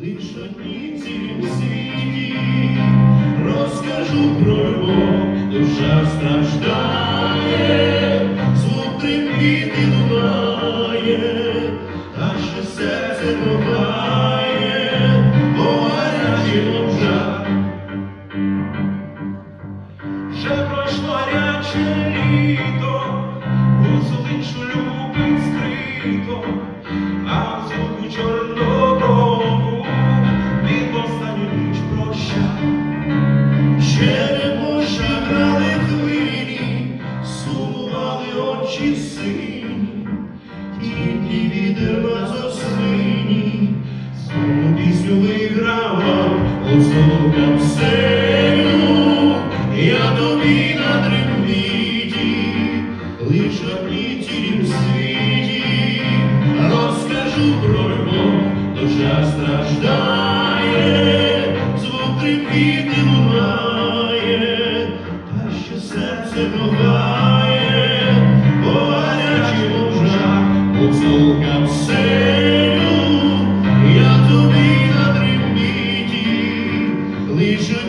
лиш одній цілім світі, розкажу про любов, душа страждає, звук трембіти лунає, ще серце буває, бо гарячий лобжа. Вже пройшло ряче літо, очі сині, тільки вітер на осині, знову пісню вигравав, ослукав сину, я тобі на трембіті, лиш на плітірім світі, розкажу про любов, душа страждає, звук трепіти лунає, та ще серце нове. Лише